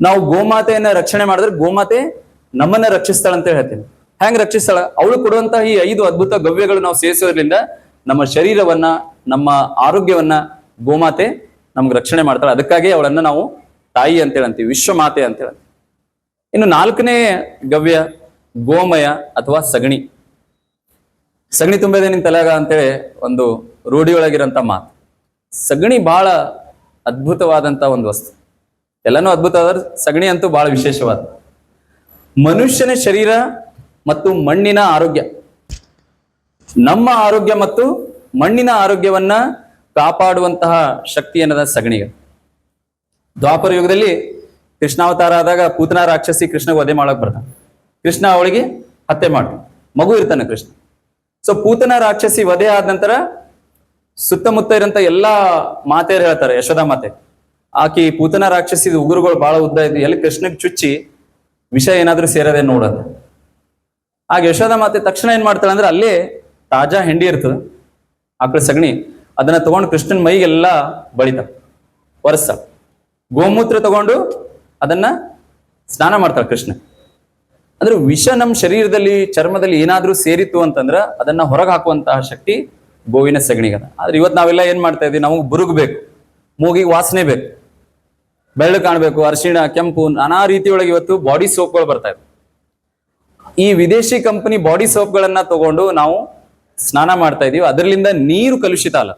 ನಾವು ಗೋಮಾತೆಯನ್ನ ರಕ್ಷಣೆ ಮಾಡಿದ್ರೆ ಗೋಮಾತೆ ನಮ್ಮನ್ನ ರಕ್ಷಿಸ್ತಾಳ ಅಂತ ಹೇಳ್ತೀನಿ. ಹೆಂಗ್ ರಕ್ಷಿಸ್ತಾಳ? ಅವಳು ಕೊಡುವಂತಹ ಈ ಐದು ಅದ್ಭುತ ಗವ್ಯಗಳು ನಾವು ಸೇರಿಸೋದ್ರಿಂದ ನಮ್ಮ ಶರೀರವನ್ನ, ನಮ್ಮ ಆರೋಗ್ಯವನ್ನ ಗೋಮಾತೆ ನಮ್ಗೆ ರಕ್ಷಣೆ ಮಾಡ್ತಾಳೆ. ಅದಕ್ಕಾಗಿ ಅವಳನ್ನ ನಾವು ತಾಯಿ ಅಂತ ಹೇಳಂತೀವಿ, ವಿಶ್ವಮಾತೆ ಅಂತ ಹೇಳಂತೀವಿ. ಇನ್ನು ನಾಲ್ಕನೇ ಗವ್ಯ ಗೋಮಯ ಅಥವಾ ಸಗಣಿ. ಸಗಣಿ ತುಂಬೇದೆ ನಿನ್ ತಲೆಗ ಅಂತೇಳಿ ಒಂದು ರೂಢಿಯೊಳಗಿರಂತ ಮಾತು. ಸಗಣಿ ಬಹಳ ಅದ್ಭುತವಾದಂತ ಒಂದು ವಸ್ತು. ಎಲ್ಲನೂ ಅದ್ಭುತ ಆದ್ರೆ ಸಗಣಿ ಅಂತೂ ಬಹಳ ವಿಶೇಷವಾದ. ಮನುಷ್ಯನ ಶರೀರ ಮತ್ತು ಮಣ್ಣಿನ ಆರೋಗ್ಯ. ನಮ್ಮ ಆರೋಗ್ಯ ಮತ್ತು ಮಣ್ಣಿನ ಆರೋಗ್ಯವನ್ನ ಕಾಪಾಡುವಂತಹ ಶಕ್ತಿ ಏನದ ಸಗಣಿಗೆ ದ್ವಾಪರ ಯುಗದಲ್ಲಿ ಕೃಷ್ಣಾವತಾರ ಆದಾಗ ಪೂತನ ರಾಕ್ಷಸಿ ಕೃಷ್ಣ ವಧೆ ಮಾಡಕ್ ಬರ್ತಾನೆ. ಕೃಷ್ಣ ಅವಳಿಗೆ ಹತ್ಯೆ ಮಾಡ್ತಾನೆ. ಮಗು ಇರ್ತಾನೆ ಕೃಷ್ಣ. ಸೊ ಪೂತನ ರಾಕ್ಷಸಿ ವಧೆ ಆದ ನಂತರ ಸುತ್ತಮುತ್ತ ಇರಂತ ಎಲ್ಲಾ ಮಾತೆಯರು ಹೇಳ್ತಾರೆ, ಯಶೋಧ ಮಾತೆ. ಆಕಿ ಪೂತನ ರಾಕ್ಷಸಿದ ಉಗುರುಗಳು ಬಹಳ ಉದ್ದ ಇದ್ದು ಎಲ್ಲಿ ಕೃಷ್ಣಗ್ ಚುಚ್ಚಿ ವಿಷ ಏನಾದ್ರೂ ಸೇರದೆ ನೋಡೋದು ಆಗ ಯಶೋದ ಮಾತೆ ತಕ್ಷಣ ಏನ್ ಮಾಡ್ತಾಳೆ ಅಂದ್ರೆ ಅಲ್ಲೇ ತಾಜಾ ಹೆಂಡಿ ಇರ್ತದೆ, ಆಕಳ ಸಗಣಿ, ಅದನ್ನ ತಗೊಂಡು ಕೃಷ್ಣನ್ ಮೈಗೆಲ್ಲ ಬಳಿತ ಒರೆಸ ಗೋಮೂತ್ರ ತಗೊಂಡು ಅದನ್ನ ಸ್ನಾನ ಮಾಡ್ತಾಳೆ ಕೃಷ್ಣ. ಅಂದ್ರೆ ವಿಷ ನಮ್ಮ ಶರೀರದಲ್ಲಿ, ಚರ್ಮದಲ್ಲಿ ಏನಾದ್ರೂ ಸೇರಿತ್ತು ಅಂತಂದ್ರ ಅದನ್ನ ಹೊರಗೆ ಹಾಕುವಂತಹ ಶಕ್ತಿ ಗೋವಿನ ಸಗಣಿಗದ. ಆದ್ರೆ ಇವತ್ತು ನಾವೆಲ್ಲ ಏನ್ ಮಾಡ್ತಾ ಇದೀವಿ? ನಮಗೆ ಬುರುಗ್ಬೇಕು, ಮೂಗಿಗೆ ವಾಸನೆ ಬೇಕು. ಬೆಳ್ಳು ಕಾಣಬೇಕು, ಅರಿಶಿಣ, ಕೆಂಪು, ನಾನಾ ರೀತಿಯೊಳಗೆ ಇವತ್ತು ಬಾಡಿ ಸೋಪ್ಗಳು ಬರ್ತಾ ಇದೆ ಈ ವಿದೇಶಿ ಕಂಪನಿ ಬಾಡಿ ಸೋಪ್ಗಳನ್ನ ತಗೊಂಡು ನಾವು ಸ್ನಾನ ಮಾಡ್ತಾ ಇದೀವಿ. ಅದರಿಂದ ನೀರು ಕಲುಷಿತ ಅಲ್ಲ.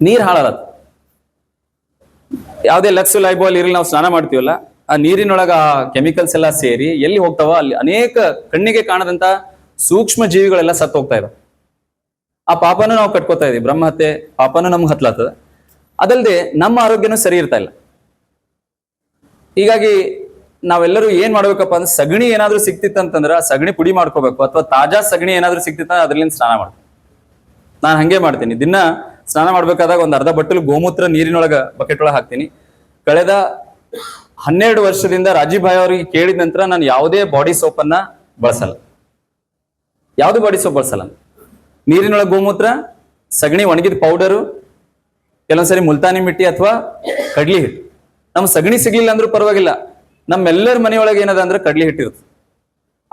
ನೀರ್ ಹಾಳಲ್ಲ ಯಾವುದೇ ಲಕ್ಸ್ ಲೈಬಾಲ್ ಇರಲಿ ನಾವು ಸ್ನಾನ ಮಾಡ್ತೀವಲ್ಲ, ಆ ನೀರಿನೊಳಗ ಆ ಕೆಮಿಕಲ್ಸ್ ಎಲ್ಲ ಸೇರಿ ಎಲ್ಲಿ ಹೋಗ್ತಾವ ಅಲ್ಲಿ ಅನೇಕ ಕಣ್ಣಿಗೆ ಕಾಣದಂತ ಸೂಕ್ಷ್ಮ ಜೀವಿಗಳೆಲ್ಲ ಸತ್ತು ಹೋಗ್ತಾ ಇದಾವೆ. ಆ ಪಾಪನೂ ನಾವು ಕಟ್ಕೋತಾ ಇದೀವಿ. ಬ್ರಹ್ಮಹತ್ಯೆ ಪಾಪನೂ ನಮ್ಗೆ ಹತ್ಲಾತದ ಅದಲ್ಲದೆ ನಮ್ಮ ಆರೋಗ್ಯನೂ ಸರಿ ಇರ್ತಾ ಇಲ್ಲ. ಹೀಗಾಗಿ ನಾವೆಲ್ಲರೂ ಏನ್ ಮಾಡ್ಬೇಕಪ್ಪ ಅಂದ್ರೆ ಸಗಣಿ ಏನಾದ್ರೂ ಸಿಕ್ತಿತ್ತಂತಂದ್ರ ಸಗಣಿ ಪುಡಿ ಮಾಡ್ಕೋಬೇಕು. ಅಥವಾ ತಾಜಾ ಸಗಣಿ ಏನಾದ್ರೂ ಸಿಕ್ತಿತ್ತ ಅದ್ರಲ್ಲಿಂದ ಸ್ನಾನ ಮಾಡ್ತೀನಿ ನಾನು ಹಂಗೆ ಮಾಡ್ತೀನಿ. ದಿನ ಸ್ನಾನ ಮಾಡ್ಬೇಕಾದಾಗ ಒಂದು ಅರ್ಧ ಬಟ್ಟಲು ಗೋಮೂತ್ರ ನೀರಿನೊಳಗ ಬಕೆಟ್ ಒಳಗೆ ಹಾಕ್ತೀನಿ. ಕಳೆದ ಹನ್ನೆರಡು ವರ್ಷದಿಂದ ರಾಜೀವ್ ಭಾಯ್ ಅವರಿಗೆ ಕೇಳಿದ ನಂತರ ನಾನು ಯಾವುದೇ ಬಾಡಿ ಸೋಪ್ ಅನ್ನ ಬಳಸಲ್ಲ. ಯಾವುದು ಬಾಡಿ ಸೋಪ್ ಬಳಸಲ್ಲ? ನೀರಿನೊಳಗೆ ಗೋಮೂತ್ರ, ಸಗಣಿ ಒಣಗಿದ ಪೌಡರು ಕೆಲವೊಂದ್ಸರಿ ಮುಲ್ತಾನಿ ಮಿಟ್ಟಿ ಅಥವಾ ಕಡ್ಲಿ ಹಿಟ್ಟು. ನಮ್ ಸಗಣಿ ಸಿಗ್ಲಿಲ್ಲ ಅಂದ್ರೂ ಪರವಾಗಿಲ್ಲ. ನಮ್ಮೆಲ್ಲರ ಮನೆಯೊಳಗೆ ಏನದ ಅಂದ್ರೆ ಕಡ್ಲಿ ಹಿಟ್ಟಿರುತ್ತೆ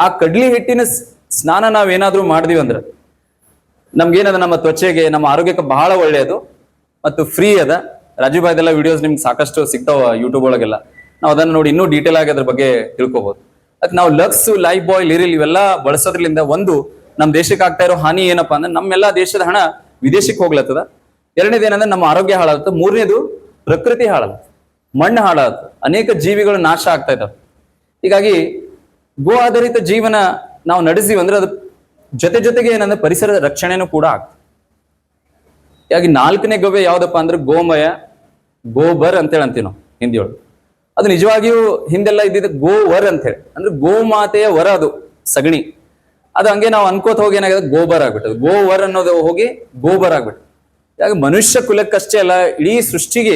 ಆ ಕಡ್ಲಿ ಹಿಟ್ಟಿನ ಸ್ನಾನ ನಾವೇನಾದ್ರೂ ಮಾಡಿದೀವಿ ಅಂದ್ರೆ ನಮ್ಗೇನದ ನಮ್ಮ ತ್ವಚೆಗೆ, ನಮ್ಮ ಆರೋಗ್ಯಕ್ಕೆ ಬಹಳ ಒಳ್ಳೆಯದು ಮತ್ತು ಫ್ರೀ ಅದ. ರಾಜೀವ್ ಭಾಯ್ದೆಲ್ಲ ವಿಡಿಯೋಸ್ ನಿಮ್ಗೆ ಸಾಕಷ್ಟು ಸಿಗ್ತಾವ ಯೂಟ್ಯೂಬ್ ಒಳಗೆಲ್ಲ. ನಾವು ಅದನ್ನ ನೋಡಿ ಇನ್ನೂ ಡೀಟೇಲ್ ಆಗಿ ಅದ್ರ ಬಗ್ಗೆ ತಿಳ್ಕೊಬಹುದು ಅದಕ್ಕೆ ನಾವು ಲಕ್ಸ್ ಲೈಫ್ ಬಾಯ್ ಲಿರಿಲ್ ಇವೆಲ್ಲ ಬಳಸೋದ್ರಿಂದ ಒಂದು ನಮ್ಮ ದೇಶಕ್ಕೆ ಆಗ್ತಾ ಇರೋ ಹಾನಿ ಏನಪ್ಪಾ ಅಂದ್ರೆ ನಮ್ಮೆಲ್ಲ ದೇಶದ ಹಣ ವಿದೇಶಕ್ಕೆ ಹೋಗ್ಲತ್ತದ. ಎರಡನೇದು ಏನಂದ್ರೆ ನಮ್ಮ ಆರೋಗ್ಯ ಹಾಳಾಗುತ್ತೆ. ಮೂರನೇದು ಪ್ರಕೃತಿ ಹಾಳಾಗುತ್ತೆ. ಮಣ್ಣು ಹಾಳಾಗುತ್ತೆ ಅನೇಕ ಜೀವಿಗಳು ನಾಶ ಆಗ್ತಾ ಇದ್ದಾವೆ. ಹೀಗಾಗಿ ಗೋ ಆಧಾರಿತ ಜೀವನ ನಾವು ನಡೆಸಿವಿ ಅಂದ್ರೆ ಅದು ಜೊತೆ ಜೊತೆಗೆ ಏನಂದ್ರೆ ಪರಿಸರದ ರಕ್ಷಣೆನೂ ಕೂಡ ಆಗ್ತದೆ. ಹೀಗಾಗಿ ನಾಲ್ಕನೇ ಗವ್ಯ ಯಾವ್ದಪ್ಪ ಅಂದ್ರೆ ಗೋಮಯ, ಗೋಬರ್ ಅಂತೇಳಿ ಅಂತೀವಿ ನಾವು ಹಿಂದಿಯೊಳಗೆ. ಅದು ನಿಜವಾಗಿಯೂ ಹಿಂದೆಲ್ಲ ಇದ್ದಿದ್ದು ಗೋವರ್ ಅಂತ ಹೇಳಿ ಅಂದ್ರೆ ಗೋಮಾತೆಯ ವರ ಅದು, ಸಗಣಿ. ಅದು ಹಂಗೆ ನಾವು ಅನ್ಕೋತ ಹೋಗಿ ಏನಾಗಿದೆ? ಗೋಬರ್ ಆಗ್ಬಿಟ್ಟದು ಗೋವರ್ ಅನ್ನೋದು ಹೋಗಿ ಗೋಬರ್ ಆಗ್ಬಿಟ್ಟು ಯಾಕೆ ಮನುಷ್ಯ ಕುಲಕ್ಕಷ್ಟೇ ಅಲ್ಲ, ಇಡೀ ಸೃಷ್ಟಿಗೆ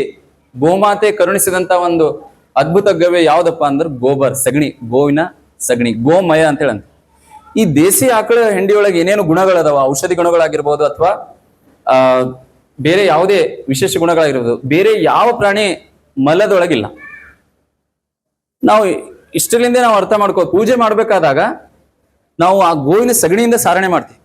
ಗೋಮಾತೆ ಕರುಣಿಸಿದಂತ ಒಂದು ಅದ್ಭುತ ಗವ್ಯ ಯಾವ್ದಪ್ಪ ಅಂದ್ರೆ ಗೋಬರ್, ಸಗಣಿ, ಗೋವಿನ ಸಗಣಿ, ಗೋಮಯ ಅಂತ ಹೇಳಂತ ಈ ದೇಸಿ ಆಕಳ ಹೆಂಡಿಯೊಳಗೆ ಏನೇನು ಗುಣಗಳದಾವ? ಔಷಧಿ ಗುಣಗಳಾಗಿರ್ಬೋದು ಅಥವಾ, ಆ, ಬೇರೆ ಯಾವುದೇ ವಿಶೇಷ ಗುಣಗಳಾಗಿರ್ಬೋದು. ಬೇರೆ ಯಾವ ಪ್ರಾಣಿ ಮಲದೊಳಗಿಲ್ಲ. ನಾವು ಇಷ್ಟರಿಂದ ನಾವು ಅರ್ಥ ಮಾಡ್ಕೋ ಪೂಜೆ ಮಾಡ್ಬೇಕಾದಾಗ ನಾವು ಆ ಗೋವಿನ ಸಗಣಿಯಿಂದ ಸಾರಣೆ ಮಾಡ್ತೀವಿ.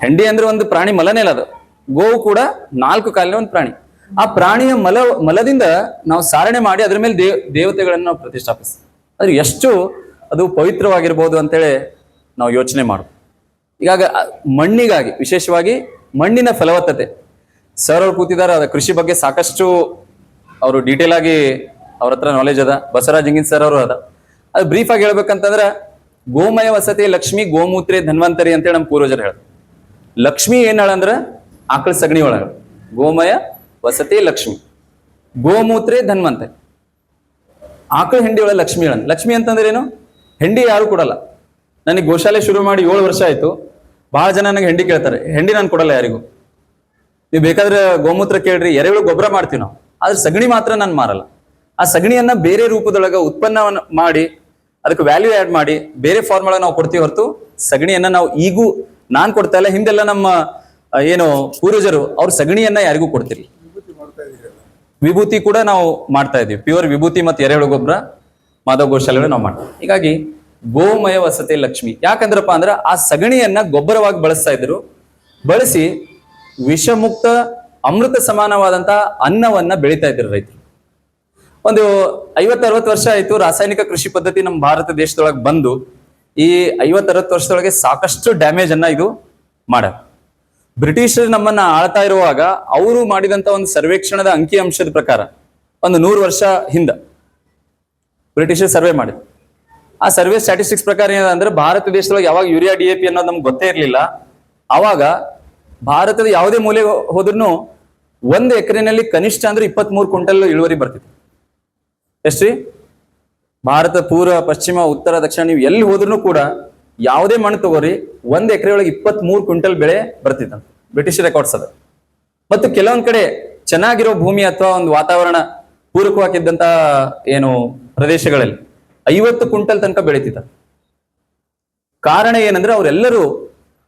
ಹೆಂಡಿ ಅಂದ್ರೆ ಒಂದು ಪ್ರಾಣಿ ಮಲನೇ ಇಲ್ಲ ಅದು. ಗೋವು ಕೂಡ ನಾಲ್ಕು ಕಾಲಿನ ಒಂದು ಪ್ರಾಣಿ. ಆ ಪ್ರಾಣಿಯ ಮಲ, ಮಲದಿಂದ ನಾವು ಸಾರಣೆ ಮಾಡಿ ಅದ್ರ ಮೇಲೆ ದೇವ್ ದೇವತೆಗಳನ್ನು ನಾವು ಪ್ರತಿಷ್ಠಾಪಿಸ್ತೀವಿ. ಆದ್ರೆ ಎಷ್ಟು ಅದು ಪವಿತ್ರವಾಗಿರ್ಬೋದು ಅಂತೇಳಿ ನಾವು ಯೋಚನೆ ಮಾಡೋದು. ಈಗಾಗ ಮಣ್ಣಿಗಾಗಿ, ವಿಶೇಷವಾಗಿ ಮಣ್ಣಿನ ಫಲವತ್ತತೆ. ಸರ್ ಅವ್ರು ಕೂತಿದ್ದಾರೆ, ಅದ ಕೃಷಿ ಬಗ್ಗೆ ಸಾಕಷ್ಟು ಅವರು ಡೀಟೇಲ್ ಆಗಿ ಅವ್ರ ಹತ್ರ ನಾಲೆಜ್ ಅದ. ಬಸವರಾಜ್ ಹಿಂಗಿನ್ ಸರ್ ಅವರು ಅದ. ಅದು ಬ್ರೀಫ್ ಆಗಿ ಹೇಳ್ಬೇಕಂತಂದ್ರೆ, ಗೋಮಯ ವಸತಿ ಲಕ್ಷ್ಮಿ ಗೋಮೂತ್ರೆ ಧನ್ವಂತರಿ ಅಂತೇಳಿ ನಮ್ಮ ಪೂರ್ವಜರು ಹೇಳ ಲಕ್ಷ್ಮಿ ಏನ್ ಹೇಳಂದ್ರ ಆಕಳ ಸಗಣಿ ಒಳಗ. ಗೋಮಯ, ವಸತಿ, ಲಕ್ಷ್ಮಿ. ಗೋಮೂತ್ರೆ ಧನ್ವಂತರಿ ಆಕಳ ಹೆಂಡಿ ಒಳಗೆ ಲಕ್ಷ್ಮಿ ಹೇಳ ಲಕ್ಷ್ಮಿ ಅಂತಂದ್ರೆ ಏನು ಹೆಂಡಿ ಯಾರು ಕೊಡಲ್ಲ. ನನಗೆ ಗೋಶಾಲೆ ಶುರು ಮಾಡಿ ಏಳು ವರ್ಷ ಆಯ್ತು. ಬಹಳ ಜನ ನನಗೆ ಹೆಂಡಿ ಕೇಳ್ತಾರೆ. ಹೆಂಡಿ ನಾನು ಕೊಡಲ್ಲ ಯಾರಿಗೂ. ನೀವು ಬೇಕಾದ್ರೆ ಗೋಮೂತ್ರ ಕೇಳ್ರಿ. ಎರೆಗಳು ಗೊಬ್ಬರ ಮಾಡ್ತೀವಿ ನಾವು. ಆದ್ರೆ ಸಗಣಿ ಮಾತ್ರ ನಾನು ಮಾರಲ್ಲ. ಆ ಸಗಣಿಯನ್ನ ಬೇರೆ ರೂಪದೊಳಗ ಉತ್ಪನ್ನವನ್ನು ಮಾಡಿ, ಅದಕ್ಕೆ ವ್ಯಾಲ್ಯೂ ಆ್ಯಡ್ ಮಾಡಿ, ಬೇರೆ ಫಾರ್ಮ್ ಒಳಗೆ ನಾವು ಕೊಡ್ತೀವಿ ಹೊರತು ಸಗಣಿಯನ್ನ ನಾವು ಈಗೂ ನಾನು ಕೊಡ್ತಾ ಇಲ್ಲ. ಹಿಂದೆಲ್ಲ ನಮ್ಮ ಏನು ಪೂರ್ವಜರು ಅವ್ರ ಸಗಣಿಯನ್ನ ಯಾರಿಗೂ ಕೊಡ್ತಿರ್ಲಿ ವಿಭೂತಿ ಕೂಡ ನಾವು ಮಾಡ್ತಾ ಇದೀವಿ ಪ್ಯೂರ್ ವಿಭೂತಿ ಮತ್ತು ಎರೆಹುಳು ಗೊಬ್ಬರ ಮಾಧವ ಗೋಶಾಲೆಗಳು ನಾವು ಮಾಡ್ತೀವಿ. ಹೀಗಾಗಿ ಗೋಮಯ ವಸತಿ ಲಕ್ಷ್ಮಿ. ಯಾಕಂದ್ರಪ್ಪ ಅಂದ್ರೆ ಆ ಸಗಣಿಯನ್ನ ಗೊಬ್ಬರವಾಗಿ ಬಳಸ್ತಾ ಇದ್ರು. ಬಳಸಿ ವಿಷಮುಕ್ತ, ಅಮೃತ ಸಮಾನವಾದಂತ ಅನ್ನವನ್ನ ಬೆಳೀತಾ ಇದ್ರು ರೈತರು. ಒಂದು ಐವತ್ತು ಅರವತ್ತು ವರ್ಷ ಆಯ್ತು ರಾಸಾಯನಿಕ ಕೃಷಿ ಪದ್ಧತಿ ನಮ್ಮ ಭಾರತ ದೇಶದೊಳಗೆ ಬಂದು ಈ ಐವತ್ತು ಅರವತ್ತು ವರ್ಷದೊಳಗೆ ಸಾಕಷ್ಟು ಡ್ಯಾಮೇಜ್ ಅನ್ನ ಇದು ಮಾಡ ಬ್ರಿಟಿಷರು ನಮ್ಮನ್ನ ಆಳ್ತಾ ಇರುವಾಗ ಅವರು ಮಾಡಿದಂತ ಒಂದು ಸರ್ವೇಕ್ಷಣದ ಅಂಕಿ ಅಂಶದ ಪ್ರಕಾರ ಒಂದು ನೂರು ವರ್ಷ ಹಿಂದ ಬ್ರಿಟಿಷರು ಸರ್ವೆ ಮಾಡಿದ್ರು. ಆ ಸರ್ವೆ ಸ್ಟ್ಯಾಟಿಸ್ಟಿಕ್ಸ್ ಪ್ರಕಾರ ಏನಂದ್ರೆ ಭಾರತ ದೇಶದೊಳಗೆ ಯಾವಾಗ ಯೂರಿಯಾ, ಡಿ ಎ ಪಿ ಅನ್ನೋದು ನಮ್ಗೆ ಗೊತ್ತೇ ಇರಲಿಲ್ಲ. ಆವಾಗ ಭಾರತದ ಯಾವುದೇ ಮೂಲೆ ಹೋದ್ರೂ ಒಂದು ಎಕರೆನಲ್ಲಿ ಕನಿಷ್ಠ ಅಂದ್ರೆ ಇಪ್ಪತ್ಮೂರು ಕ್ವಿಂಟಲ್ ಇಳುವರಿ ಬರ್ತಿತ್ತು. ಎಷ್ಟ್ರಿ? ಭಾರತ ಪೂರ್ವ, ಪಶ್ಚಿಮ, ಉತ್ತರ, ದಕ್ಷಿಣ, ನೀವು ಎಲ್ಲಿ ಹೋದ್ರೂ ಕೂಡ ಯಾವುದೇ ಮಣ್ಣು ತಗೋರಿ, ಒಂದ್ ಎಕರೆ ಒಳಗೆ ಇಪ್ಪತ್ತ್ ಮೂರು ಕ್ವಿಂಟಲ್ ಬೆಳೆ ಬರ್ತಿತ್ತು. ಬ್ರಿಟಿಷ್ ರೆಕಾರ್ಡ್ಸ್ ಅದ. ಮತ್ತು ಕೆಲವೊಂದ್ ಕಡೆ ಚೆನ್ನಾಗಿರೋ ಭೂಮಿ ಅಥವಾ ಒಂದು ವಾತಾವರಣ ಪೂರಕವಾಗಿದ್ದಂತ ಏನು ಪ್ರದೇಶಗಳಲ್ಲಿ ಐವತ್ತು ಕ್ವಿಂಟಲ್ ತನಕ ಬೆಳೀತಿದ್ದ ಕಾರಣ ಏನಂದ್ರೆ ಅವರೆಲ್ಲರೂ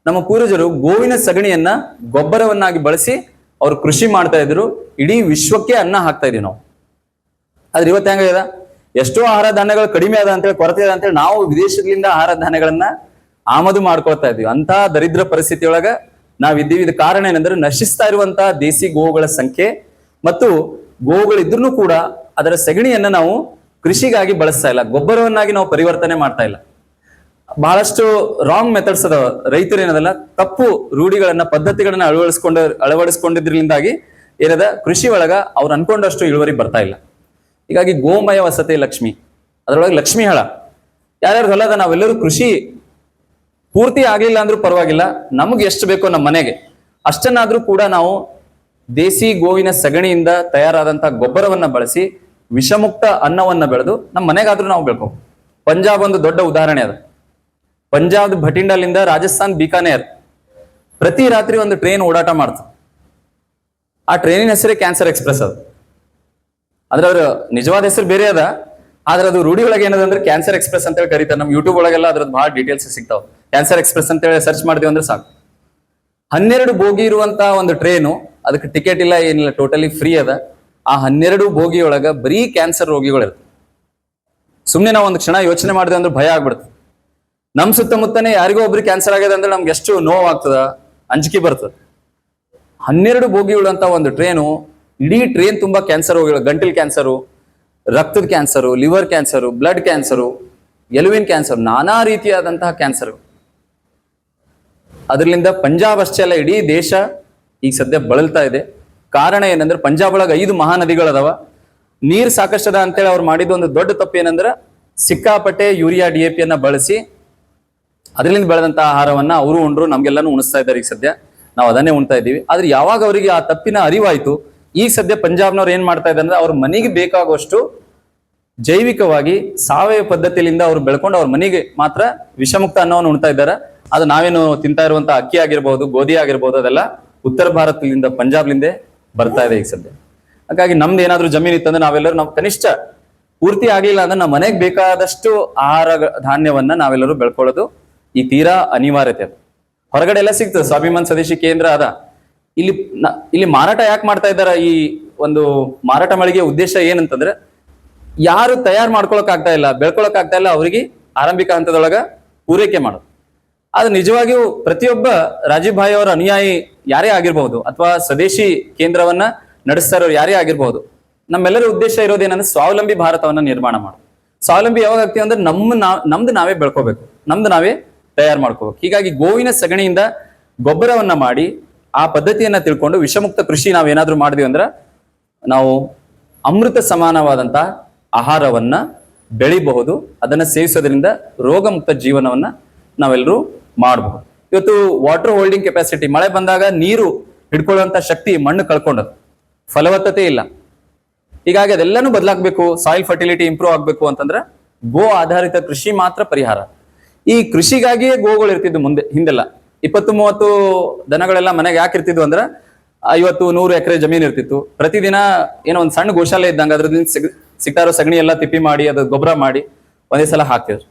ನಮ್ಮ ಪೂರ್ವಜರು ಗೋವಿನ ಸಗಣಿಯನ್ನ ಗೊಬ್ಬರವನ್ನಾಗಿ ಬಳಸಿ ಅವರು ಕೃಷಿ ಮಾಡ್ತಾ ಇದ್ರು. ಇಡೀ ವಿಶ್ವಕ್ಕೆ ಅನ್ನ ಹಾಕ್ತಾ ಇದೀವಿ ನಾವು. ಆದ್ರೆ ಇವತ್ತು ಹೆಂಗಾಗ್ಯದ ಎಷ್ಟೋ ಆಹಾರ ಧಾನ್ಯಗಳು ಕಡಿಮೆ ಅದ ಅಂತೇಳಿ, ಕೊರತೆ ಅದ ಅಂತೇಳಿ ನಾವು ವಿದೇಶದಿಂದ ಆಹಾರ ಧಾನ್ಯಗಳನ್ನ ಆಮದು ಮಾಡ್ಕೊಳ್ತಾ ಇದೀವಿ ಅಂತ ದರಿದ್ರ ಪರಿಸ್ಥಿತಿಯೊಳಗ ನಾವಿದ್ದೀವಿ ಇದು ಕಾರಣ ಏನಂದ್ರೆ ನಶಿಸ್ತಾ ಇರುವಂತಹ ದೇಸಿ ಗೋವುಗಳ ಸಂಖ್ಯೆ ಮತ್ತು ಗೋವುಗಳಿದ್ರೂ ಕೂಡ ಅದರ ಸಗಣಿಯನ್ನ ನಾವು ಕೃಷಿಗಾಗಿ ಬಳಸ್ತಾ ಇಲ್ಲ. ಗೊಬ್ಬರವನ್ನಾಗಿ ನಾವು ಪರಿವರ್ತನೆ ಮಾಡ್ತಾ ಇಲ್ಲ. ಬಹಳಷ್ಟು ರಾಂಗ್ ಮೆಥಡ್ಸ್ ಅದಾವ. ರೈತರು ಏನದಲ್ಲ ತಪ್ಪು ರೂಢಿಗಳನ್ನ, ಪದ್ಧತಿಗಳನ್ನ ಅಳವಡಿಸ್ಕೊಂಡ, ಅಳವಡಿಸ್ಕೊಂಡಿದ್ರಿಂದಾಗಿ ಏನದ, ಕೃಷಿ ಒಳಗ ಅವ್ರು ಅನ್ಕೊಂಡಷ್ಟು ಇಳುವರಿ ಬರ್ತಾ ಇಲ್ಲ. ಹೀಗಾಗಿ ಗೋಮಯ ವಸತಿ ಲಕ್ಷ್ಮಿ. ಅದರೊಳಗೆ ಲಕ್ಷ್ಮಿ ಹಳ. ಯಾರ್ಯಾರು ಹೊಲದ, ನಾವೆಲ್ಲರೂ ಕೃಷಿ ಪೂರ್ತಿ ಆಗಲಿಲ್ಲ ಅಂದ್ರೂ ಪರವಾಗಿಲ್ಲ. ನಮಗೆ ಎಷ್ಟು ಬೇಕೋ ನಮ್ಮ ಮನೆಗೆ. ಅಷ್ಟನ್ನಾದ್ರೂ ಕೂಡ ನಾವು ದೇಸಿ ಗೋವಿನ ಸಗಣಿಯಿಂದ ತಯಾರಾದಂತಹ ಗೊಬ್ಬರವನ್ನ ಬಳಸಿ ವಿಷಮುಕ್ತ ಅನ್ನವನ್ನ ಬೆಳೆದು ನಮ್ಮ ಮನೆಗಾದ್ರೂ ನಾವು ಬೆಳ್ಕೋ. ಪಂಜಾಬ್ ಒಂದು ದೊಡ್ಡ ಉದಾಹರಣೆ ಅದ. ಪಂಜಾಬ್ ಭಟಿಂಡಾಲಿಂದ ರಾಜಸ್ಥಾನ್ ಬಿಕಾನೇರ್ ಪ್ರತಿ ರಾತ್ರಿ ಒಂದು ಟ್ರೈನ್ ಓಡಾಟ ಮಾಡ್ತು. ಆ ಟ್ರೈನಿನ ಹೆಸರೇ ಕ್ಯಾನ್ಸರ್ ಎಕ್ಸ್ಪ್ರೆಸ್ ಅದು. ಅಂದ್ರೆ ಅವ್ರ ನಿಜವಾದ ಹೆಸರು ಬೇರೆ ಅದ, ಆದ್ರೆ ಅದು ರೂಢಿ ಒಳಗೆ ಏನದ ಅಂದ್ರೆ ಕ್ಯಾನ್ಸರ್ ಎಕ್ಸ್ಪ್ರೆಸ್ ಅಂತ ಹೇಳಿ ಕರೀತಾರೆ. ನಮ್ಮ ಯೂಟ್ಯೂಬ್ ಒಳಗೆಲ್ಲ ಅದ್ರದ್ದು ಬಹಳ ಡೀಟೇಲ್ಸ್ ಸಿಗ್ತಾವ. ಕ್ಯಾನ್ಸರ್ ಎಕ್ಸ್ಪ್ರೆಸ್ ಅಂತ ಹೇಳಿ ಸರ್ಚ್ ಮಾಡಿದ್ವಿ ಅಂದ್ರೆ ಸಾಕು. ಹನ್ನೆರಡು ಬೋಗಿ ಇರುವಂತ ಒಂದು ಟ್ರೈನು ಅದಕ್ಕೆ ಟಿಕೆಟ್ ಇಲ್ಲ, ಏನಿಲ್ಲ ಟೋಟಲಿ ಫ್ರೀ ಅದ. ಆ ಹನ್ನೆರಡು ಬೋಗಿಯೊಳಗ ಬರೀ ಕ್ಯಾನ್ಸರ್ ರೋಗಿಗಳು ಇರ್ತವೆ ಸುಮ್ಮನೆ ನಾವು ಒಂದು ಕ್ಷಣ ಯೋಚನೆ ಮಾಡಿದೆ ಅಂದ್ರೆ ಭಯ ಆಗ್ಬಿಡ್ತದೆ. ನಮ್ಮ ಸುತ್ತಮುತ್ತನೇ ಯಾರಿಗೋ ಒಬ್ರಿಗೆ ಕ್ಯಾನ್ಸರ್ ಆಗಿದೆ ಅಂದ್ರೆ ನಮ್ಗೆ ಎಷ್ಟು ನೋವಾಗ್ತದ? ಅಂಜಿಕೆ ಬರ್ತದೆ. ಹನ್ನೆರಡು ಬೋಗಿಗಳಂತ ಒಂದು ಟ್ರೈನು ಇಡೀ ಟ್ರೈನ್ ತುಂಬಾ ಕ್ಯಾನ್ಸರ್ ಹೋಗಿರೋ, ಗಂಟಲ್ ಕ್ಯಾನ್ಸರು ರಕ್ತದ cancer liver cancer blood cancer ಎಲುವಿನ cancer ನಾನಾ ರೀತಿಯಾದಂತಹ ಕ್ಯಾನ್ಸರ್ ಅದರಿಂದ ಪಂಜಾಬ್ ಅಷ್ಟೇ ಅಲ್ಲ, ಇಡೀ ದೇಶ ಈಗ ಸದ್ಯ ಬಳಲ್ತಾ ಇದೆ. ಕಾರಣ ಏನಂದ್ರೆ ಪಂಜಾಬ್ ಒಳಗೆ ಐದು ಮಹಾನದಿಗಳದಾವ. ನೀರ್ ಸಾಕಷ್ಟದ ಅಂತೇಳಿ ಅವ್ರು ಮಾಡಿದ ಒಂದು ದೊಡ್ಡ ತಪ್ಪು ಏನಂದ್ರೆ ಸಿಕ್ಕಾಪಟ್ಟೆ ಯೂರಿಯಾ, ಡಿ ಎ ಪಿಯನ್ನ ಬಳಸಿ ಅದರಿಂದ ಬೆಳೆದಂತಹ ಆಹಾರವನ್ನ ಅವರು ಉಂಡ್ರು, ನಮ್ಗೆಲ್ಲಾನು ಉಣಿಸ್ತಾ ಇದ್ದಾರೆ ಈಗ ಸದ್ಯ. ನಾವು ಅದನ್ನೇ ಉಣ್ತಾ ಇದ್ದೀವಿ. ಆದ್ರೆ ಯಾವಾಗ ಅವರಿಗೆ ಆ ತಪ್ಪಿನ ಅರಿವಾಯ್ತು ಈಗ ಸದ್ಯ ಪಂಜಾಬ್ನವ್ರು ಏನ್ ಮಾಡ್ತಾ ಇದ್ದಾರೆ ಅಂದ್ರೆ ಅವ್ರ ಮನೆಗೆ ಬೇಕಾಗುವಷ್ಟು ಜೈವಿಕವಾಗಿ ಸಾವಯವ ಪದ್ಧತಿಯಿಂದ ಅವ್ರು ಬೆಳ್ಕೊಂಡು ಅವ್ರ ಮನೆಗೆ ಮಾತ್ರ ವಿಷಮುಕ್ತ ಅನ್ನವನ್ನು ಉಣ್ತಾ ಇದ್ದಾರೆ. ಅದು ನಾವೇನು ತಿಂತಾ ಇರುವಂತ ಅಕ್ಕಿ ಆಗಿರ್ಬೋದು, ಗೋಧಿ ಆಗಿರ್ಬೋದು, ಅದೆಲ್ಲ ಉತ್ತರ ಭಾರತದಿಂದ, ಪಂಜಾಬ್ಲಿಂದ ಬರ್ತಾ ಇದೆ ಈಗ ಸದ್ಯ. ಹಾಗಾಗಿ ನಮ್ದು ಏನಾದ್ರೂ ಜಮೀನು ಇತ್ತಂದ್ರೆ ನಾವೆಲ್ಲರೂ ನಾವು ಕನಿಷ್ಠ ಪೂರ್ತಿ ಆಗ್ಲಿಲ್ಲ ಅಂದ್ರೆ ನಮ್ಮ ಮನೆಗೆ ಬೇಕಾದಷ್ಟು ಆಹಾರ ಧಾನ್ಯವನ್ನ ನಾವೆಲ್ಲರೂ ಬೆಳ್ಕೊಳ್ಳೋದು ಈ ತೀರಾ ಅನಿವಾರ್ಯತೆ ಹೊರಗಡೆ ಎಲ್ಲ ಸಿಗ್ತದೆ. ಸ್ವಾಭಿಮಾನ್ ಸ್ವದೇಶಿ ಕೇಂದ್ರ ಅದ. ಇಲ್ಲಿ ಇಲ್ಲಿ ಮಾರಾಟ ಯಾಕೆ ಮಾಡ್ತಾ ಇದ್ದಾರೆ ಈ ಒಂದು ಮಾರಾಟ ಮಳಿಗೆ ಉದ್ದೇಶ ಏನಂತಂದ್ರೆ, ಯಾರು ತಯಾರು ಮಾಡ್ಕೊಳಕ್ ಆಗ್ತಾ ಇಲ್ಲ, ಬೆಳ್ಕೊಳಕ್ ಆಗ್ತಾ ಇಲ್ಲ, ಅವರಿಗೆ ಆರಂಭಿಕ ಹಂತದೊಳಗ ಪೂರೈಕೆ ಮಾಡೋದು. ಆದ್ರೆ ನಿಜವಾಗಿಯೂ ಪ್ರತಿಯೊಬ್ಬ ರಾಜೀವ್ ಭಾಯ್ ಅವರ ಅನುಯಾಯಿ ಯಾರೇ ಆಗಿರ್ಬಹುದು, ಅಥವಾ ಸ್ವದೇಶಿ ಕೇಂದ್ರವನ್ನ ನಡೆಸ್ತಾ ಇರೋರು ಯಾರೇ ಆಗಿರ್ಬಹುದು, ನಮ್ಮೆಲ್ಲರ ಉದ್ದೇಶ ಇರೋದೇನಂದ್ರೆ ಸ್ವಾವಲಂಬಿ ಭಾರತವನ್ನ ನಿರ್ಮಾಣ ಮಾಡೋದು. ಸ್ವಾವಲಂಬಿ ಯಾವಾಗ ಆಗ್ತೀವಿ ಅಂದ್ರೆ ನಮ್ಮ ನಮ್ದು ನಾವೇ ಬೆಳ್ಕೋಬೇಕು, ನಮ್ದು ನಾವೇ ತಯಾರು ಮಾಡ್ಕೋಬೇಕು. ಹೀಗಾಗಿ ಗೋವಿನ ಸಗಣಿಯಿಂದ ಗೊಬ್ಬರವನ್ನ ಮಾಡಿ ಆ ಪದ್ಧತಿಯನ್ನ ತಿಳ್ಕೊಂಡು ವಿಷಮುಕ್ತ ಕೃಷಿ ನಾವು ಏನಾದ್ರೂ ಮಾಡಿದ್ವಿ ಅಂದ್ರೆ ನಾವು ಅಮೃತ ಸಮಾನವಾದಂತ ಆಹಾರವನ್ನ ಬೆಳಿಬಹುದು, ಅದನ್ನ ಸೇವಿಸೋದ್ರಿಂದ ರೋಗಮುಕ್ತ ಜೀವನವನ್ನ ನಾವೆಲ್ಲರೂ ಮಾಡಬಹುದು. ಇವತ್ತು ವಾಟರ್ ಹೋಲ್ಡಿಂಗ್ ಕೆಪಾಸಿಟಿ ಮಳೆ ಬಂದಾಗ ನೀರು ಹಿಡ್ಕೊಳ್ಳುವಂತ ಶಕ್ತಿ ಮಣ್ಣು ಕಳ್ಕೊಂಡದ್ದು. ಫಲವತ್ತತೆ ಇಲ್ಲ. ಹೀಗಾಗಿ ಅದೆಲ್ಲನೂ ಬದಲಾಗಬೇಕು ಸಾಯಿಲ್ ಫರ್ಟಿಲಿಟಿ ಇಂಪ್ರೂವ್ ಆಗಬೇಕು ಅಂತಂದ್ರೆ ಗೋ ಆಧಾರಿತ ಕೃಷಿ ಮಾತ್ರ ಪರಿಹಾರ. ಈ ಕೃಷಿಗಾಗಿಯೇ ಗೋಗಳು ಇರ್ತಿದ್ದು ಮುಂದೆ, ಹಿಂದೆಲ್ಲ. ಇಪ್ಪತ್ತು ಮೂವತ್ತು ದನಗಳೆಲ್ಲ ಮನೆಗೆ ಯಾಕೆ ಇರ್ತಿದ್ವು ಅಂದ್ರೆ ಐವತ್ತು, ನೂರು ಎಕರೆ ಜಮೀನು ಇರ್ತಿತ್ತು. ಪ್ರತಿದಿನ ಏನೋ ಒಂದು ಸಣ್ಣ ಗೋಶಾಲೆ ಇದ್ದಂಗೆ ಅದ್ರದಿಂದ ಸಿಗ್ ಸಿಗ್ತಾ ಇರೋ ಸಗಣಿ ಎಲ್ಲ ತಿಪ್ಪಿ ಮಾಡಿ, ಅದು ಗೊಬ್ಬರ ಮಾಡಿ ಒಂದೇ ಸಲ ಹಾಕ್ತಿದ್ರು.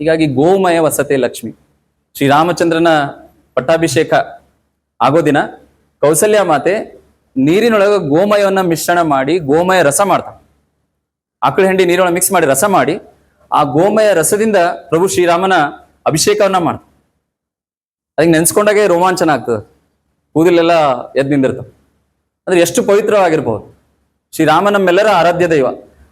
ಹೀಗಾಗಿ ಗೋಮಯ ವಸತಿ ಲಕ್ಷ್ಮಿ. ಶ್ರೀರಾಮಚಂದ್ರನ ಪಟ್ಟಾಭಿಷೇಕ ಆಗೋ ದಿನ ಕೌಸಲ್ಯ ಮಾತೆ ನೀರಿನೊಳಗೆ ಗೋಮಯವನ್ನ ಮಿಶ್ರಣ ಮಾಡಿ ಗೋಮಯ ರಸ ಮಾಡ್ತಾನೆ ಆಕಳ ಹೆಂಡಿ ನೀರೊಳಗೆ ಮಿಕ್ಸ್ ಮಾಡಿ ರಸ ಮಾಡಿ ಆ ಗೋಮಯ ರಸದಿಂದ ಪ್ರಭು ಶ್ರೀರಾಮನ ಅಭಿಷೇಕವನ್ನ ಮಾಡ್ತಾನೆ ಅದಕ್ಕೆ ನೆನ್ಸ್ಕೊಂಡಾಗೆ ರೋಮಾಂಚನ ಆಗ್ತದೆ. ಕೂದಲೆಲ್ಲ ಎದ್ದು ನಿಂದಿರ್ತವೆ. ಅಂದ್ರೆ ಎಷ್ಟು ಪವಿತ್ರವಾಗಿರ್ಬೋದು. ಶ್ರೀರಾಮ ನಮ್ಮೆಲ್ಲರ ಆರಾಧ್ಯ ದೈವ.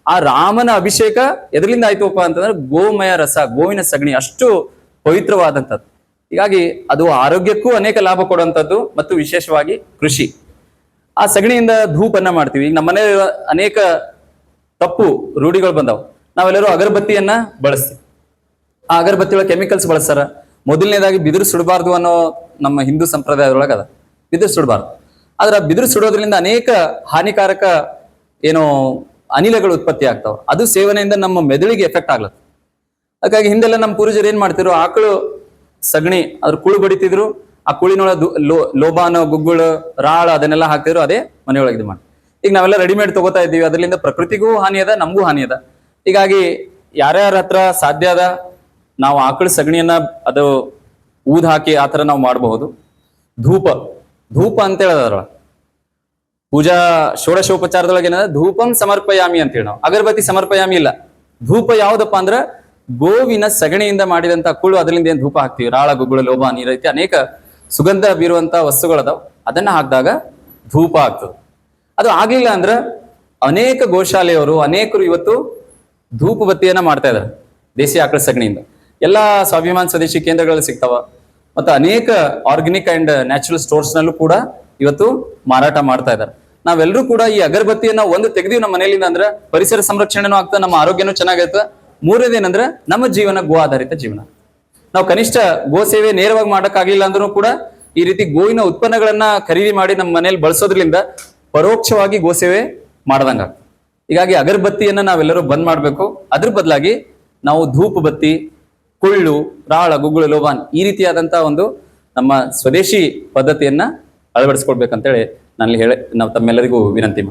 ಆ ರಾಮನ ಅಭಿಷೇಕ ಎದರಿಂದ ಆಯ್ತುಪ್ಪ ಅಂತಂದ್ರೆ ಗೋಮಯ ರಸ, ಗೋವಿನ ಸಗಣಿ ಅಷ್ಟು ಪವಿತ್ರವಾದಂಥದ್ದು. ಹೀಗಾಗಿ ಅದು ಆರೋಗ್ಯಕ್ಕೂ ಅನೇಕ ಲಾಭ ಕೊಡುವಂಥದ್ದು ಮತ್ತು ವಿಶೇಷವಾಗಿ ಕೃಷಿ. ಆ ಸಗಣಿಯಿಂದ ಧೂಪನ್ನ ಮಾಡ್ತೀವಿ. ಈಗ ನಮ್ಮನೆ ಅನೇಕ ತಪ್ಪು ರೂಢಿಗಳು ಬಂದವು. ನಾವೆಲ್ಲರೂ ಅಗರಬತ್ತಿಯನ್ನ ಬಳಸ್ತೀವಿ. ಆ ಅಗರಬತ್ತಿ ಒಳಗೆ ಕೆಮಿಕಲ್ಸ್ ಬಳಸ್ತಾರ. ಮೊದಲನೇದಾಗಿ ಬಿದಿರು ಸುಡಬಾರ್ದು ಅನ್ನೋ ನಮ್ಮ ಹಿಂದೂ ಸಂಪ್ರದಾಯದೊಳಗೆ ಅದ ಬಿದಿರು ಸುಡಬಾರ್ದು. ಆದ್ರೆ ಬಿದಿರು ಸುಡೋದ್ರಿಂದ ಅನೇಕ ಹಾನಿಕಾರಕ ಏನು ಅನಿಲಗಳು ಉತ್ಪತ್ತಿ ಆಗ್ತಾವ. ಅದು ಸೇವನೆಯಿಂದ ನಮ್ಮ ಮೆದುಳಿಗೆ ಎಫೆಕ್ಟ್ ಆಗ್ಲತ್ತ. ಹಾಗಾಗಿ ಹಿಂದೆಲ್ಲ ನಮ್ಮ ಪೂರ್ವಜರು ಏನ್ ಮಾಡ್ತಿದ್ರು? ಆಕಳು ಸಗಣಿ ಅದ್ರ ಕುಳು ಬಡಿತಿದ್ರು. ಆ ಕುಳಿನೊಳಗೆ ಲೋ ಲೋಬಾನ ಗುಗ್ಗುಳು, ರಾಳ ಅದನ್ನೆಲ್ಲ ಹಾಕ್ತಿದ್ರು, ಅದೇ ಮನೆಯೊಳಗೆ ಇದು ಮಾಡಿ ಈಗ ನಾವೆಲ್ಲ ರೆಡಿಮೇಡ್ ತಗೋತಾ ಇದ್ದೀವಿ. ಅದರಿಂದ ಪ್ರಕೃತಿಗೂ ಹಾನಿ ಅದ, ನಮಗೂ ಹಾನಿ ಅದ. ಹೀಗಾಗಿ ಯಾರ್ಯಾರ ಹತ್ರ ಸಾಧ್ಯ ಅದ ನಾವು ಆಕಳ ಸಗಣಿಯನ್ನ ಅದು ಊದ್ ಹಾಕಿ ಆ ನಾವು ಮಾಡಬಹುದು. ಧೂಪ ಧೂಪ ಅಂತ ಹೇಳೋದು ಅದ್ರೊಳಗೆ ಪೂಜಾ ಷೋಡಶೋಪಚಾರದೊಳಗೆ ಏನಂದ್ರೆ ಧೂಪಂ ಸಮರ್ಪಯಾಮಿ ಅಂತೇಳಿ ನಾವು. ಅಗರಬತ್ತಿ ಸಮರ್ಪಯಾಮಿ ಇಲ್ಲ. ಧೂಪ ಯಾವ್ದಪ್ಪ ಅಂದ್ರ ಗೋವಿನ ಸಗಣಿಯಿಂದ ಮಾಡಿದಂತ ಕುಳು, ಅದರಿಂದ ಏನ್ ಧೂಪ ಹಾಕ್ತಿವಿ? ರಾಳ, ಗುಗ್ಗುಳ, ಲೋಭ, ನೀರ ಅನೇಕ ಸುಗಂಧ ಬೀರುವಂತ ವಸ್ತುಗಳದಾವ. ಅದನ್ನ ಹಾಕಿದಾಗ ಧೂಪ ಆಗ್ತದೆ. ಅದು ಆಗ್ಲಿಲ್ಲ ಅಂದ್ರ ಅನೇಕ ಗೋಶಾಲೆಯವರು, ಅನೇಕರು ಇವತ್ತು ಧೂಪ ಬತ್ತಿಯನ್ನ ಮಾಡ್ತಾ ಇದ್ದಾರೆ. ದೇಸಿ ಆಕಳ ಸಗಣಿಯಿಂದ. ಎಲ್ಲಾ ಸ್ವಾಭಿಮಾನ್ ಸ್ವದೇಶಿ ಕೇಂದ್ರಗಳಲ್ಲಿ ಸಿಗ್ತಾವ. ಮತ್ತು ಅನೇಕ ಆರ್ಗ್ಯಾನಿಕ್ ಅಂಡ್ ನ್ಯಾಚುರಲ್ ಸ್ಟೋರ್ಸ್ ನಲ್ಲೂ ಕೂಡ ಇವತ್ತು ಮಾರಾಟ ಮಾಡ್ತಾ ಇದ್ದಾರೆ ನಾವೆಲ್ಲರೂ ಕೂಡ ಈ ಅಗರಬತ್ತಿಯನ್ನ ಒಂದು ತೆಗೆದಿವಿ ನಮ್ಮ ಮನೆಯಲ್ಲಿಂದ ಅಂದ್ರೆ ಪರಿಸರ ಸಂರಕ್ಷಣೆನೂ ಆಗ್ತದೆ ನಮ್ಮ ಆರೋಗ್ಯನೂ ಚೆನ್ನಾಗೈತೆ. ಮೂರನೇದೇನಂದ್ರೆ ನಮ್ಮ ಜೀವನ ಗೋ ಆಧಾರಿತ ಜೀವನ. ನಾವು ಕನಿಷ್ಠ ಗೋ ಸೇವೆ ನೇರವಾಗಿ ಮಾಡೋಕ್ಕಾಗಲಿಲ್ಲ ಅಂದ್ರೂ ಕೂಡ ಈ ರೀತಿ ಗೋವಿನ ಉತ್ಪನ್ನಗಳನ್ನ ಖರೀದಿ ಮಾಡಿ ನಮ್ಮ ಮನೇಲಿ ಬಳಸೋದ್ರಿಂದ ಪರೋಕ್ಷವಾಗಿ ಗೋ ಸೇವೆ ಮಾಡ್ದಂಗ ಹೀಗಾಗಿ ಅಗರಬತ್ತಿಯನ್ನ ನಾವೆಲ್ಲರೂ ಬಂದ್ ಮಾಡಬೇಕು. ಅದ್ರ ಬದಲಾಗಿ ನಾವು ಧೂಪ ಬತ್ತಿ ಕುಳ್ಳು, ರಾಳ, ಗುಗ್ಗುಳು, ಲೋಬಾನ್ ಈ ರೀತಿಯಾದಂತಹ ಒಂದು ನಮ್ಮ ಸ್ವದೇಶಿ ಪದ್ಧತಿಯನ್ನ ಅಳವಡಿಸ್ಕೊಳ್ಬೇಕಂತೇಳಿ ನಾನು ಹೇಳಿ ನಾವು ತಮ್ಮೆಲ್ಲರಿಗೂ ವಿನಂತಿ.